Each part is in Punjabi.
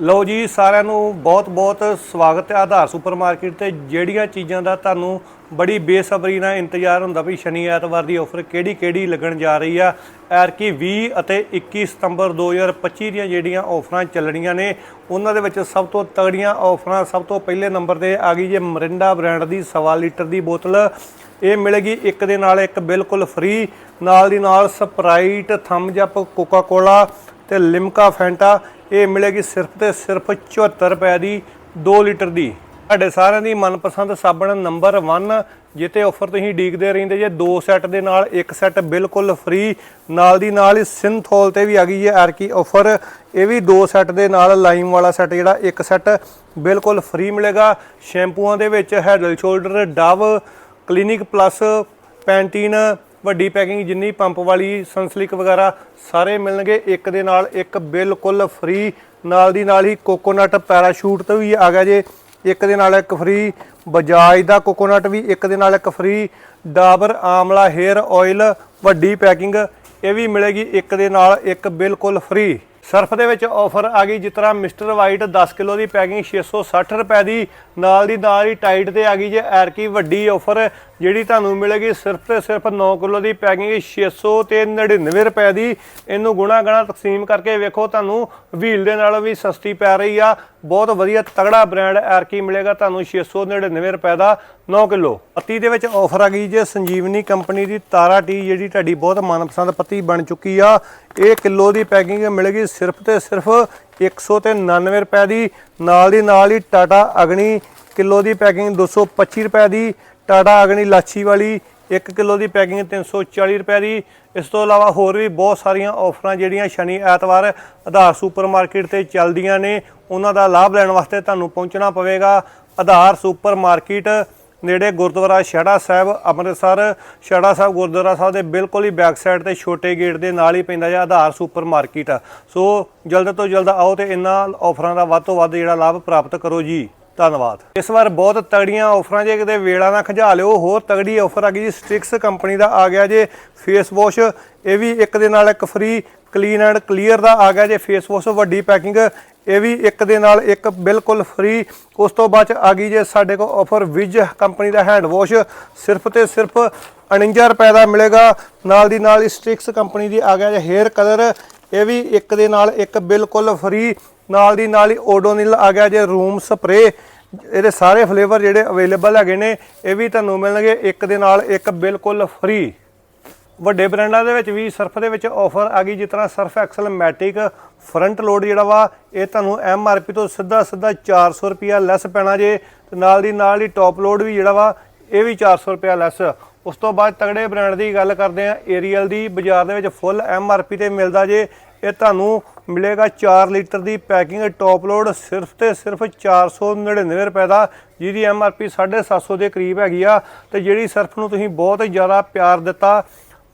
ਲਓ ਜੀ, ਸਾਰਿਆਂ ਨੂੰ ਬਹੁਤ-ਬਹੁਤ ਸਵਾਗਤ ਹੈ ਆਧਾਰ ਸੁਪਰਮਾਰਕਟ ਤੇ। ਜਿਹੜੀਆਂ ਚੀਜ਼ਾਂ ਦਾ ਤੁਹਾਨੂੰ ਬੜੀ ਬੇਸਬਰੀ ਨਾਲ ਇੰਤਜ਼ਾਰ ਹੁੰਦਾ ਵੀ ਸ਼ਨੀ ਐਤਵਾਰ ਦੀ ਆਫਰ ਕਿਹੜੀ-ਕਿਹੜੀ ਲੱਗਣ ਜਾ ਰਹੀ ਆ ਐਰਕੀ 20 ਅਤੇ 21 ਸਤੰਬਰ 2025 ਦੀਆਂ ਜਿਹੜੀਆਂ ਆਫਰਾਂ ਚੱਲਣੀਆਂ ਨੇ, ਉਹਨਾਂ ਦੇ ਵਿੱਚ ਸਭ ਤੋਂ ਤਗੜੀਆਂ ਆਫਰਾਂ ਸਭ ਤੋਂ ਪਹਿਲੇ ਨੰਬਰ ਤੇ ਆ ਗਈ ਜੇ ਮਰਿੰਡਾ ਬ੍ਰਾਂਡ ਦੀ ਸਵਾ ਲੀਟਰ ਦੀ ਬੋਤਲ। ਇਹ ਮਿਲੇਗੀ ਇੱਕ ਦੇ ਨਾਲ ਇੱਕ ਬਿਲਕੁਲ ਫ੍ਰੀ ਨਾਲ ਦੀ ਨਾਲ Sprite Thums Up Coca Cola ਤੇ ਲਿਮਕਾ ਫੈਂਟਾ ਇਹ ਮਿਲੇਗੀ ਸਿਰਫ ਤੇ ਸਿਰਫ 74 ਰੁਪਏ ਦੀ 2 ਲੀਟਰ ਦੀ। ਤੁਹਾਡੇ ਸਾਰਿਆਂ ਦੀ ਮਨਪਸੰਦ ਸਾਬਣ ਨੰਬਰ 1 ਜਿੱਤੇ ਆਫਰ ਤੁਸੀਂ ਡੀਕਦੇ ਰਹਿੰਦੇ ਜੇ, ਦੋ ਸੈੱਟ ਦੇ ਨਾਲ, ਇੱਕ ਸੈੱਟ ਬਿਲਕੁਲ ਫ੍ਰੀ ਨਾਲ ਦੀ ਨਾਲ ਹੀ ਸਿੰਥੋਲ ਤੇ ਵੀ ਆ ਗਈ ਹੈ ਆਰਕੀ ਆਫਰ ਇਹ ਵੀ ਦੋ ਸੈੱਟ ਦੇ ਨਾਲ ਲਾਈਮ ਵਾਲਾ ਸੈੱਟ ਜਿਹੜਾ, ਇੱਕ ਸੈੱਟ ਬਿਲਕੁਲ ਫ੍ਰੀ ਮਿਲੇਗਾ। ਸ਼ੈਂਪੂਆਂ ਦੇ ਵਿੱਚ Head and Shoulders Dove Clinic Plus Pantene ਵੱਡੀ ਪੈਕਿੰਗ ਜਿੰਨੀ ਪੰਪ ਵਾਲੀ ਸਨਸਲਿਕ ਵਗੈਰਾ ਸਾਰੇ ਮਿਲਣਗੇ। ਇੱਕ ਦੇ ਨਾਲ ਇੱਕ ਬਿਲਕੁਲ ਫ੍ਰੀ। ਨਾਲ ਦੀ ਨਾਲ ਹੀ ਕੋਕੋਨਟ ਪੈਰਾਸ਼ੂਟ ਤੋਂ ਵੀ ਆ ਗਿਆ ਜੇ। ਇੱਕ ਦੇ ਨਾਲ ਇੱਕ ਫ੍ਰੀ। ਬਜਾਜ ਦਾ ਕੋਕੋਨਟ ਵੀ ਇੱਕ ਦੇ ਨਾਲ ਇੱਕ free. Dabur, amla, hair oil ਵੱਡੀ ਪੈਕਿੰਗ। ਇਹ ਵੀ ਮਿਲੇਗੀ ਇੱਕ ਦੇ ਨਾਲ ਇੱਕ ਬਿਲਕੁਲ ਫ੍ਰੀ। ਸਰਫ ਦੇ ਵਿੱਚ ਆਫਰ ਆ ਗਈ, ਜਿਸ ਤਰ੍ਹਾਂ ਮਿਸਟਰ ਵਾਈਟ 10 ਕਿਲੋ ਦੀ ਪੈਕਿੰਗ 660 ਰੁਪਏ ਦੀ। ਨਾਲ ਦੀ ਨਾਲ ਹੀ ਟਾਈਟ ਤੇ ਆ ਗਈ ਜੇ ਐਰਕੀ ਵੱਡੀ ਆਫਰ, ਜਿਹੜੀ ਤੁਹਾਨੂੰ ਮਿਲੇਗੀ, ਸਿਰਫ ਤੇ ਸਿਰਫ 9 ਕਿਲੋ ਦੀ ਪੈਕਿੰਗ 600 ਤੇ 99 ਰੁਪਏ ਦੀ। ਇਹਨੂੰ ਗੁਣਾ ਗਣਾ ਤਕਸੀਮ ਕਰਕੇ ਵੇਖੋ, ਤੁਹਾਨੂੰ ਵੀਲ ਦੇ ਨਾਲੋਂ ਵੀ ਸਸਤੀ ਪੈ ਰਹੀ ਆ। ਬਹੁਤ ਵਧੀਆ ਤਗੜਾ ਬ੍ਰਾਂਡ ਐਰਕੀ ਮਿਲੇਗਾ ਤੁਹਾਨੂੰ 699 ਰੁਪਏ ਦਾ 9 ਕਿਲੋ। ਪੱਤੀ ਦੇ ਵਿੱਚ ਆਫਰ ਆ ਗਈ ਜੇ ਸੰਜੀਵਨੀ ਕੰਪਨੀ ਦੀ ਤਾਰਾ ਟੀ, ਜਿਹੜੀ ਤੁਹਾਡੀ ਬਹੁਤ ਮਨਪਸੰਦ ਪੱਤੀ ਬਣ ਚੁੱਕੀ ਆ। ਇਹ ਕਿਲੋ ਦੀ ਪੈਕਿੰਗ ਮਿਲੇਗੀ ਸਿਰਫ ਤੇ ਸਿਰਫ 199 ਰੁਪਏ ਦੀ, ਨਾਲ ਦੀ ਨਾਲ ਹੀ ਟਾਟਾ ਅਗਨੀ ਕਿਲੋ ਦੀ ਪੈਕਿੰਗ 225 ਰੁਪਏ ਦੀ, ਟਾਟਾ ਅਗਨੀ ਲਾਚੀ ਵਾਲੀ 1 ਕਿਲੋ ਦੀ ਪੈਕਿੰਗ 340 ਰੁਪਏ ਦੀ। ਇਸ ਤੋਂ ਇਲਾਵਾ ਹੋਰ ਵੀ ਬਹੁਤ ਸਾਰੀਆਂ ਆਫਰਾਂ ਜਿਹੜੀਆਂ ਸ਼ਨੀ, ਐਤਵਾਰ ਆਧਾਰ ਸੁਪਰਮਾਰਕਟ ਤੇ ਚੱਲਦੀਆਂ ਨੇ, ਉਹਨਾਂ ਦਾ ਲਾਭ ਲੈਣ ਵਾਸਤੇ ਤੁਹਾਨੂੰ ਪਹੁੰਚਣਾ ਪਵੇਗਾ। ਆਧਾਰ ਸੁਪਰਮਾਰਕਟ ਨੇੜੇ ਗੁਰਦੁਆਰਾ ਛੜਾ ਸਾਹਿਬ, ਅੰਮ੍ਰਿਤਸਰ। ਛੜਾ ਸਾਹਿਬ ਗੁਰਦੁਆਰਾ ਸਾਹਿਬ ਦੇ ਬਿਲਕੁਲ ਹੀ ਬੈਕ ਸਾਈਡ ਤੇ ਛੋਟੇ ਗੇਟ ਦੇ ਨਾਲ ਹੀ ਪੈਂਦਾ ਹੈ, ਆਧਾਰ ਸੁਪਰ ਸੁਪਰਮਾਰਕਟ ਸੋ ਜਲਦ ਤੋਂ ਜਲਦ ਆਓ ਤੇ ਇਹਨਾਂ ਆਫਰਾਂ ਦਾ ਵੱਧ ਤੋਂ ਵੱਧ ਜਿਹੜਾ ਲਾਭ ਪ੍ਰਾਪਤ ਕਰੋ ਜੀ। ਧੰਨਵਾਦ। ਇਸ ਵਾਰ ਬਹੁਤ ਤਗੜੀਆਂ ਆਫਰਾਂ ਜੇ ਕਿਤੇ ਵੇਲਾ ਨਾ ਖੰਝਾ ਲਿਓ, ਹੋਰ ਤਗੜੀ ਆਫਰ ਆ ਗਈ ਜੀ, ਸਟ੍ਰਿਕਸ ਕੰਪਨੀ ਦਾ ਆ ਗਿਆ ਜੇ ਫੇਸ ਵਾਸ਼ ਇਹ ਵੀ ਇੱਕ ਦੇ ਨਾਲ ਇੱਕ ਫ੍ਰੀ ਕਲੀਨ ਐਂਡ ਕਲੀਅਰ ਦਾ ਆ ਗਿਆ ਜੇ ਫੇਸ ਵਾਸ਼ ਵੱਡੀ ਪੈਕਿੰਗ ਇਹ ਵੀ ਇੱਕ ਦੇ ਨਾਲ ਇੱਕ ਬਿਲਕੁਲ ਫ੍ਰੀ ਉਸ ਤੋਂ ਬਾਅਦ ਚ ਆ ਗਈ ਜੇ ਸਾਡੇ ਕੋਲ ਆਫਰ ਵਿਜ ਕੰਪਨੀ ਦਾ ਹੈਂਡ ਵਾਸ਼ ਸਿਰਫ ਤੇ ਸਿਰਫ 49 ਰੁਪਏ ਦਾ ਮਿਲੇਗਾ, ਨਾਲ ਦੀ ਨਾਲ ਹੀ ਸਟ੍ਰਿਕਸ ਕੰਪਨੀ ਦੀ ਆ ਗਿਆ ਜੇ ਹੇਅਰ ਕਲਰ ਇਹ ਵੀ ਇੱਕ ਦੇ ਨਾਲ ਇੱਕ ਬਿਲਕੁਲ ਫ੍ਰੀ ਨਾਲ ਦੀ ਨਾਲ ਹੀ ਓਡੋਨਿਲ ਆ ਗਿਆ ਜੇ ਰੂਮ ਸਪਰੇ ਇਹਦੇ ਸਾਰੇ ਫਲੇਵਰ ਜਿਹੜੇ ਅਵੇਲੇਬਲ ਹੈਗੇ ਨੇ, ਇਹ ਵੀ ਤੁਹਾਨੂੰ ਮਿਲਣਗੇ ਇੱਕ ਦੇ ਨਾਲ ਇੱਕ ਬਿਲਕੁਲ ਫ੍ਰੀ ਵੱਡੇ ਬ੍ਰਾਂਡਾਂ ਦੇ ਵਿੱਚ ਵੀ ਸਰਫ ਦੇ ਵਿੱਚ ਆਫਰ ਆ ਗਈ, ਜਿਸ ਤਰ੍ਹਾਂ Surf Excel matic front load ਜਿਹੜਾ ਵਾ, ਇਹ ਤੁਹਾਨੂੰ ਐਮ ਆਰ ਪੀ ਤੋਂ ਸਿੱਧਾ ਸਿੱਧਾ 400 ਰੁਪਿਆ ਲੈਸ ਪੈਣਾ ਜੇ। ਤੇ ਨਾਲ ਦੀ ਨਾਲ ਹੀ ਟੌਪ ਲੋਡ ਵੀ ਜਿਹੜਾ ਵਾ, ਇਹ ਵੀ 400 ਰੁਪਿਆ ਲੈਸ ਉਸ ਤੋਂ ਬਾਅਦ ਤਗੜੇ ਬ੍ਰਾਂਡ ਦੀ ਗੱਲ ਕਰਦੇ ਆ ਏਰੀਅਲ ਦੀ ਬਾਜ਼ਾਰ ਦੇ ਵਿੱਚ ਫੁੱਲ ਐਮ ਆਰ ਪੀ ਤੇ ਮਿਲਦਾ ਜੇ। ਇਹ ਤੁਹਾਨੂੰ ਮਿਲੇਗਾ 4 ਲੀਟਰ ਦੀ ਪੈਕਿੰਗ ਟੌਪ ਲੋਡ ਸਿਰਫ ਤੇ ਸਿਰਫ 499 ਰੁਪਏ ਦਾ, ਜਿਹਦੀ ਐਮ ਆਰ ਪੀ 750 ਦੇ ਕਰੀਬ ਹੈਗੀ ਆ ਤੇ ਜਿਹੜੀ ਸਰਫ ਨੂੰ ਤੁਸੀਂ ਬਹੁਤ ਹੀ ਜ਼ਿਆਦਾ ਪਿਆਰ ਦਿੱਤਾ,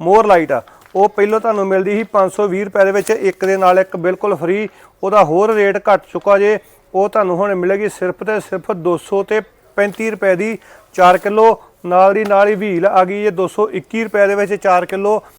ਮੋਰ ਲਾਈਟ ਆ। ਉਹ ਪਹਿਲਾਂ ਤੁਹਾਨੂੰ ਮਿਲਦੀ ਸੀ 520 ਰੁਪਏ ਦੇ ਵਿੱਚ, ਇੱਕ ਦੇ ਨਾਲ ਇੱਕ ਬਿਲਕੁਲ ਫ੍ਰੀ, ਉਹਦਾ ਹੋਰ ਰੇਟ ਘਟ ਚੁੱਕਾ ਜੇ, ਉਹ ਤੁਹਾਨੂੰ ਹੁਣ ਮਿਲੇਗੀ ਸਿਰਫ ਤੇ ਸਿਰਫ 200 ਤੇ 35 ਰੁਪਏ ਦੀ 4 ਕਿਲੋ, ਨਾਲ ਦੀ ਨਾਲ ਹੀ ਵੀਲ ਆ ਗਈ ਜੇ 221 ਰੁਪਏ ਦੇ ਵਿੱਚ 4 ਕਿਲੋ।